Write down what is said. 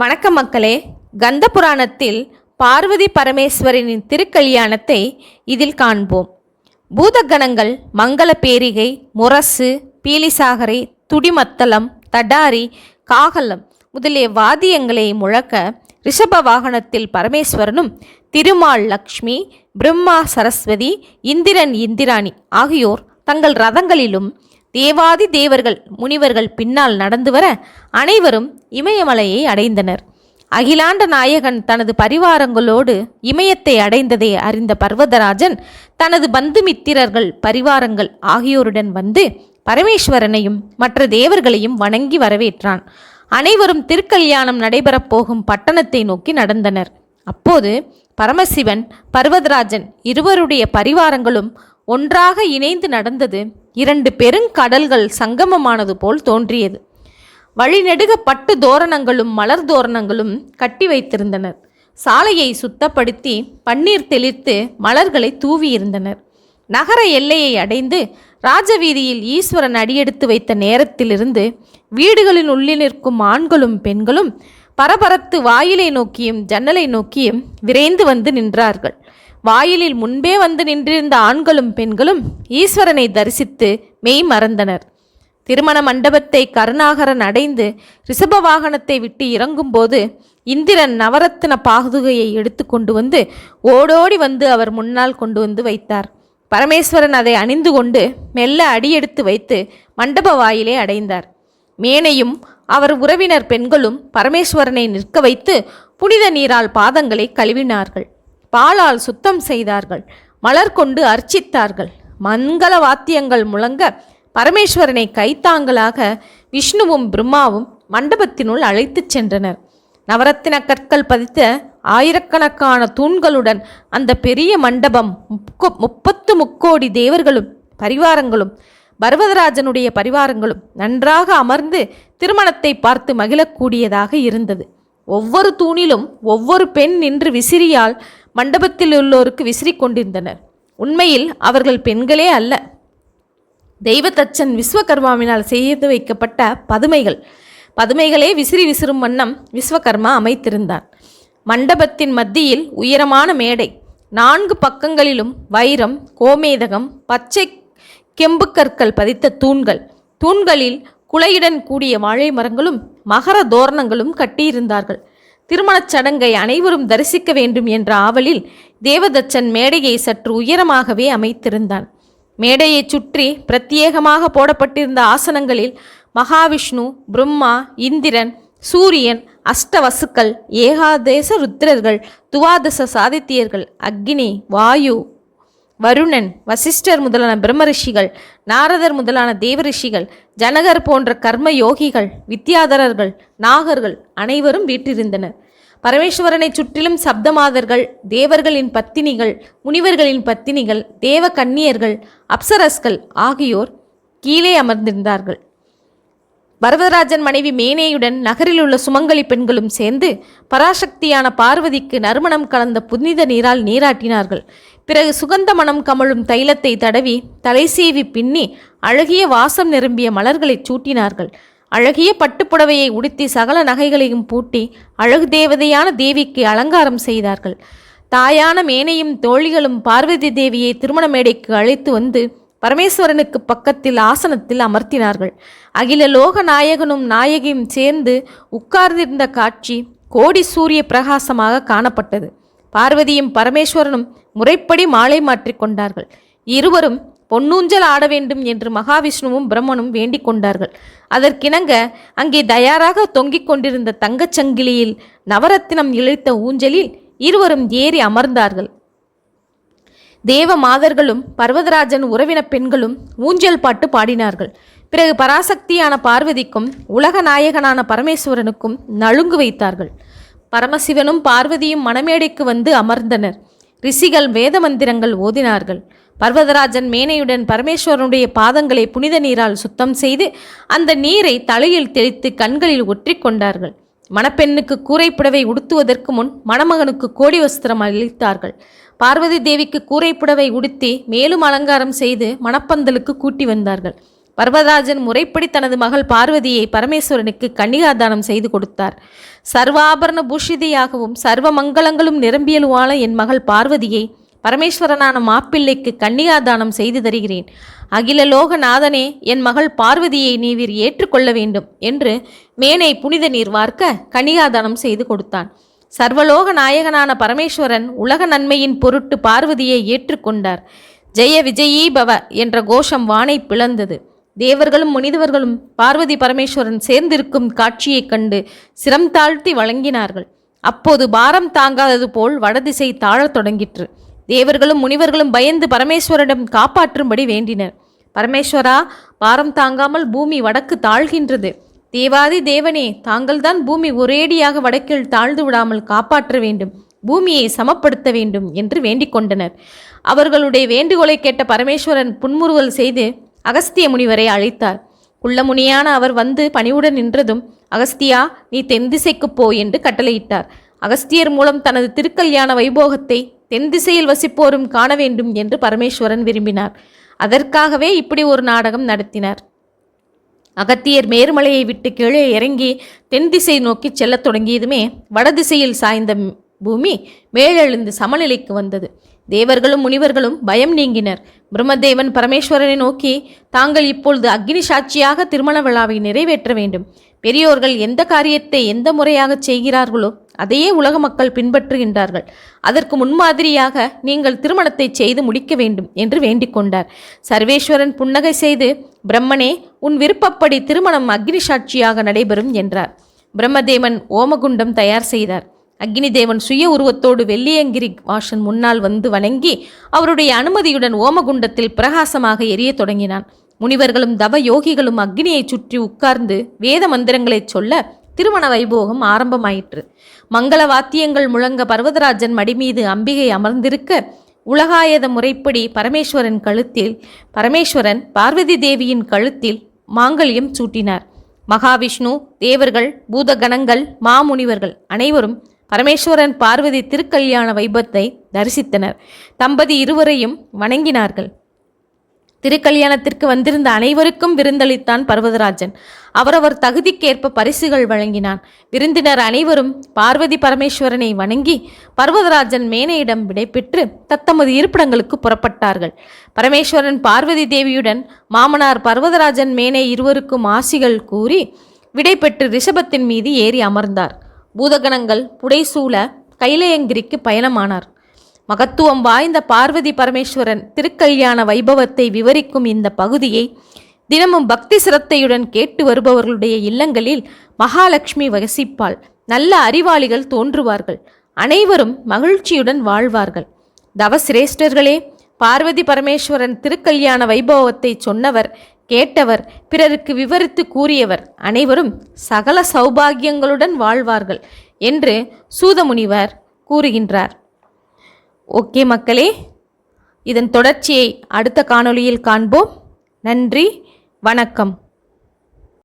வணக்கம் மக்களே. கந்த புராணத்தில் பார்வதி பரமேஸ்வரனின் திருக்கல்யாணத்தை இதில் காண்போம். பூதகணங்கள் மங்கள பேரிகை முரசு பீலிசாகரை துடிமத்தளம் தடாரி காகலம் முதலிய வாத்தியங்களை முழக்க ரிஷப வாகனத்தில் பரமேஸ்வரனும் திருமால் லக்ஷ்மி பிரம்மா சரஸ்வதி இந்திரன் இந்திராணி ஆகியோர் தங்கள் ரதங்களிலும் தேவாதி தேவர்கள் முனிவர்கள் பின்னால் நடந்து வர அனைவரும் இமயமலையை அடைந்தனர். அகிலாண்ட நாயகன் தனது பரிவாரங்களோடு இமயத்தை அடைந்ததை அறிந்த பர்வதராஜன் தனது பந்துமித்திரர்கள் பரிவாரங்கள் ஆகியோருடன் வந்து பரமேஸ்வரனையும் மற்ற தேவர்களையும் வணங்கி வரவேற்றான். அனைவரும் திருக்கல்யாணம் நடைபெறப் போகும் பட்டணத்தை நோக்கி நடந்தனர். அப்போது பரமசிவன் பர்வதராஜன் இருவருடைய பரிவாரங்களும் ஒன்றாக இணைந்து நடந்தது இரண்டு பெருங்கடல்கள் சங்கமமானது போல் தோன்றியது. வழிநெடுக பட்டு தோரணங்களும் மலர் தோரணங்களும் கட்டி வைத்திருந்தனர். சாலையை சுத்தப்படுத்தி பன்னீர் தெளித்து மலர்களை தூவியிருந்தனர். நகர எல்லையை அடைந்து ராஜவீதியில் ஈஸ்வரன் அடியெடுத்து வைத்த நேரத்திலிருந்து வீடுகளின் உள்ளே நிற்கும் ஆண்களும் பெண்களும் பரபரத்து வாயிலை நோக்கியும் ஜன்னலை நோக்கியும் விரைந்து வந்து நின்றார்கள். வாயிலில் முன்பே வந்து நின்றிருந்த ஆண்களும் பெண்களும் ஈஸ்வரனை தரிசித்து மெய் மறந்தனர். திருமண மண்டபத்தை கருணாகரன் அடைந்து ரிஷப வாகனத்தை விட்டு இறங்கும்போது இந்திரன் நவரத்தின பாதுகையை எடுத்து கொண்டு வந்து ஓடோடி வந்து அவர் முன்னால் கொண்டு வந்து வைத்தார். பரமேஸ்வரன் அதை அணிந்து கொண்டு மெல்ல அடியெடுத்து வைத்து மண்டப வாயிலே அடைந்தார். மேனையும் அவர் உறவினர் பெண்களும் பரமேஸ்வரனை நிற்க வைத்து புனித நீரால் பாதங்களை கழுவினார்கள். பாலால் சுத்தம் செய்தார்கள். மலர் கொண்டு அர்ச்சித்தார்கள். மங்கள வாத்தியங்கள் முழங்க பரமேஸ்வரனை கைத்தாங்களாக விஷ்ணுவும் பிரம்மாவும் மண்டபத்தினுள் அழைத்துச் சென்றனர். நவரத்தின கற்கள் பதித்த ஆயிரக்கணக்கான தூண்களுடன் அந்த பெரிய மண்டபம் முக்கோ முப்பத்து முக்கோடி தேவர்களும் பரிவாரங்களும் பர்வதராஜனுடைய பரிவாரங்களும் நன்றாக அமர்ந்து திருமணத்தை பார்த்து மகிழக்கூடியதாக இருந்தது. ஒவ்வொரு தூணிலும் ஒவ்வொரு பெண் நின்று விசிறியால் மண்டபத்தில் உள்ளோருக்கு விசிறி கொண்டிருந்தனர். உண்மையில் அவர்கள் பெண்களே அல்ல. தெய்வத்தச்சன் விஸ்வகர்மாவினால் செய்து வைக்கப்பட்ட பதுமைகள். பதுமைகளே விசிறி விசிறும் வண்ணம் விஸ்வகர்மா அமைத்திருந்தான். மண்டபத்தின் மத்தியில் உயரமான மேடை. நான்கு பக்கங்களிலும் வைரம் கோமேதகம் பச்சை கெம்புக்கற்கள் பதித்த தூண்கள். தூண்களில் குலையுடன் கூடிய வாழை மரங்களும் மகர தோரணங்களும் கட்டியிருந்தார்கள். திருமணச் சடங்கை அனைவரும் தரிசிக்க வேண்டும் என்ற ஆவலில் தேவதச்சன் மேடையை சற்று உயரமாகவே அமைத்திருந்தான். மேடையைச் சுற்றி பிரத்யேகமாக போடப்பட்டிருந்த ஆசனங்களில் மகாவிஷ்ணு பிரம்மா இந்திரன் சூரியன் அஷ்டவசுக்கள் ஏகாதேச ருத்ரர்கள் துவாதச சாதித்தியர்கள் அக்னி வாயு வருணன் வசிஷ்டர் முதலான பிரம்மரிஷிகள் நாரதர் முதலான தேவரிஷிகள் ஜனகர் போன்ற கர்ம யோகிகள் வித்யாதரர்கள் நாகர்கள் அனைவரும் வீற்றிருந்தனர். பரமேஸ்வரனை சுற்றிலும் சப்தமாதர்கள் தேவர்களின் பத்தினிகள் முனிவர்களின் பத்தினிகள் தேவ கன்னியர்கள் அப்சரஸ்கள் ஆகியோர் கீழே அமர்ந்திருந்தார்கள். பரதராஜன் மனைவி மேனேயுடன் நகரில் உள்ள சுமங்கலி பெண்களும் சேர்ந்து பராசக்தியான பார்வதிக்கு நறுமணம் கலந்த புனித நீரால் நீராட்டினார்கள். பிறகு சுகந்த மனம் கமழும் தைலத்தை தடவி தலை சீவி பின்னி அழகிய வாசம் நிரம்பிய மலர்களைச் சூட்டினார்கள். அழகிய பட்டுப்புடவையை உடுத்தி சகல நகைகளையும் பூட்டி அழகு தேவதையான தேவிக்கு அலங்காரம் செய்தார்கள். தாயான மேனையும் தோழிகளும் பார்வதி தேவியை திருமண மேடைக்கு அழைத்து வந்து பரமேஸ்வரனுக்கு பக்கத்தில் ஆசனத்தில் அமர்த்தினார்கள். அகில லோக நாயகனும் நாயகியும் சேர்ந்து உட்கார்ந்திருந்த காட்சி கோடி சூரிய பிரகாசமாக காணப்பட்டது. பார்வதியும் பரமேஸ்வரனும் முறைப்படி மாலை மாற்றிக் கொண்டார்கள். இருவரும் பொன்னூஞ்சல் ஆட வேண்டும் என்று மகாவிஷ்ணுவும் பிரம்மனும் வேண்டிக் கொண்டார்கள். அதற்கிணங்க அங்கே தயாராக தொங்கிக் கொண்டிருந்த தங்கச் சங்கிலியில் நவரத்தினம் இழைத்த ஊஞ்சலில் இருவரும் ஏறி அமர்ந்தார்கள். தேவ மாதர்களும் பர்வதராஜன் உறவின பெண்களும் ஊஞ்சல் பாட்டு பாடினார்கள். பிறகு பராசக்தியான பார்வதிக்கும் உலக நாயகனான பரமேஸ்வரனுக்கும் நலுங்கு வைத்தார்கள். பரமசிவனும் பார்வதியும் மணமேடைக்கு வந்து அமர்ந்தனர். ரிஷிகள் வேத மந்திரங்கள் ஓதினார்கள். பர்வதராஜன் மேனையுடன் பரமேஸ்வரனுடைய பாதங்களை புனித நீரால் சுத்தம் செய்து அந்த நீரை தலையில் தெளித்து கண்களில் ஒற்றி கொண்டார்கள். மணப்பெண்ணுக்கு கூரைப்புடவை உடுத்துவதற்கு முன் மணமகனுக்கு கோடி வஸ்திரம் அளித்தார்கள். பார்வதி தேவிக்கு கூரைப்புடவை உடுத்தி மேலும் அலங்காரம் செய்து மணப்பந்தலுக்கு கூட்டி வந்தார்கள். பர்வதராஜன் முறைப்படி தனது மகள் பார்வதியை பரமேஸ்வரனுக்கு கன்னிகாதானம் செய்து கொடுத்தார். சர்வாபரண பூஷிதியாகவும் சர்வ மங்களங்களும் நிரம்பியலுமான என் மகள் பார்வதியை பரமேஸ்வரனான மாப்பிள்ளைக்கு கன்னிகாதானம் செய்து தருகிறேன். அகில லோகநாதனே என் மகள் பார்வதியை நீவிர் ஏற்றுக்கொள்ள வேண்டும் என்று மேனை புனித நீர் வார்க்க கன்னிகாதானம் செய்து கொடுத்தான். சர்வலோக நாயகனான பரமேஸ்வரன் உலக நன்மையின் பொருட்டு பார்வதியை ஏற்றுக்கொண்டார். ஜெய விஜயீ பவ என்ற கோஷம் வானை பிளந்தது. தேவர்களும் முனிதவர்களும் பார்வதி பரமேஸ்வரன் சேர்ந்திருக்கும் காட்சியைக் கண்டு சிரம் தாழ்த்தி வழங்கினார்கள். அப்போது பாரம் தாங்காதது போல் வடதிசை தாழத் தொடங்கிற்று. தேவர்களும் முனிவர்களும் பயந்து பரமேஸ்வரிடம் காப்பாற்றும்படி வேண்டினர். பரமேஸ்வரா பாரம் தாங்காமல் பூமி வடக்கு தாழ்கின்றது. தேவாதி தேவனே தாங்கள்தான் பூமி ஒரேடியாக வடக்கில் தாழ்ந்து விடாமல் காப்பாற்ற வேண்டும். பூமியை சமப்படுத்த வேண்டும் என்று வேண்டிக் கொண்டனர். அவர்களுடைய வேண்டுகோளை கேட்ட பரமேஸ்வரன் புன்முறுவல் செய்து அகஸ்திய முனிவரை அழைத்தார். குள்ளமுனியான அவர் வந்து பணிவுடன் நின்றதும் அகஸ்தியா நீ தென் திசைக்குப் போ என்று கட்டளையிட்டார். அகஸ்தியர் மூலம் தனது திருக்கல்யாண வைபோகத்தை தென் திசையில் வசிப்போரும் காண வேண்டும் என்று பரமேஸ்வரன் விரும்பினார். அதற்காகவே இப்படி ஒரு நாடகம் நடத்தினார். அகத்தியர் மேருமலையை விட்டு கீழே இறங்கி தென் திசை நோக்கி செல்லத் தொடங்கியதுமே வடதிசையில் சாய்ந்த பூமி மேலெழுந்து சமநிலைக்கு வந்தது. தேவர்களும் முனிவர்களும் பயம் நீங்கினர். பிரம்மதேவன் பரமேஸ்வரனை நோக்கி தாங்கள் இப்பொழுது அக்னி சாட்சியாக திருமண விழாவை நிறைவேற்ற வேண்டும். பெரியோர்கள் எந்த காரியத்தை எந்த முறையாக செய்கிறார்களோ அதையே உலக மக்கள் பின்பற்றுகின்றார்கள். அதற்கு முன்மாதிரியாக நீங்கள் திருமணத்தை செய்து முடிக்க வேண்டும் என்று வேண்டிக் கொண்டார். சர்வேஸ்வரன் புன்னகை செய்து பிரம்மனே உன் விருப்பப்படி திருமணம் அக்னி சாட்சியாக நடைபெறும் என்றார். பிரம்மதேவன் ஓமகுண்டம் தயார் செய்தார். அக்னி தேவன் சுய உருவத்தோடு வெள்ளியங்கிரி வாஷன் முன்னால் வந்து வணங்கி அவருடைய அனுமதியுடன் ஓமகுண்டத்தில் பிரகாசமாக எரியத் தொடங்கினான். முனிவர்களும் தவ யோகிகளும் அக்னியை சுற்றி உட்கார்ந்து வேத மந்திரங்களைச் சொல்ல திருமண வைபோகம் ஆரம்பமாயிற்று. மங்கள வாத்தியங்கள் முழங்க பர்வதராஜன் மடிமீது அம்பிகை அமர்ந்திருக்க உலகாயத முறைப்படி பரமேஸ்வரன் கழுத்தில் பரமேஸ்வரன் பார்வதி தேவியின் கழுத்தில் மாங்கல்யம் சூட்டினார். மகாவிஷ்ணு தேவர்கள் பூதகணங்கள் மாமுனிவர்கள் அனைவரும் பரமேஸ்வரன் பார்வதி திருக்கல்யாண வைபத்தை தரிசித்தனர். தம்பதி இருவரையும் வணங்கினார்கள். திருக்கல்யாணத்திற்கு வந்திருந்த அனைவருக்கும் விருந்தளித்தான் பர்வதராஜன். அவரவர் தகுதிக்கேற்ப பரிசுகள் வழங்கினான். விருந்தினர் அனைவரும் பார்வதி பரமேஸ்வரனை வணங்கி பர்வதராஜன் மேனையிடம் விடைபெற்று தத்தமது இருப்பிடங்களுக்கு புறப்பட்டார்கள். பரமேஸ்வரன் பார்வதி தேவியுடன் மாமனார் பர்வதராஜன் மேனை இருவருக்கும் ஆசிகள் கூறி விடைபெற்று ரிஷபத்தின் மீது ஏறி அமர்ந்தார். பூதகணங்கள் புடைசூழ கைலயங்கிரிக்கு பயணமானார். மகத்துவம் வாய்ந்த பார்வதி பரமேஸ்வரன் திருக்கல்யாண வைபவத்தை விவரிக்கும் இந்த பகுதியை தினமும் பக்தி சிரத்தையுடன் கேட்டு வருபவர்களுடைய இல்லங்களில் மகாலட்சுமி வசிப்பாள். நல்ல அறிவாளிகள் தோன்றுவார்கள். அனைவரும் மகிழ்ச்சியுடன் வாழ்வார்கள். தவசிரேஷ்டர்களே பார்வதி பரமேஸ்வரன் திருக்கல்யாண வைபவத்தை சொன்னவர் கேட்டவர் பிறருக்கு விவரித்து கூறியவர் அனைவரும் சகல சௌபாகியங்களுடன் வாழ்வார்கள் என்று சூதமுனிவர் கூறுகின்றார். ஓகே மக்களே இதன் தொடர்ச்சியை அடுத்த காணொளியில் காண்போம். நன்றி வணக்கம்.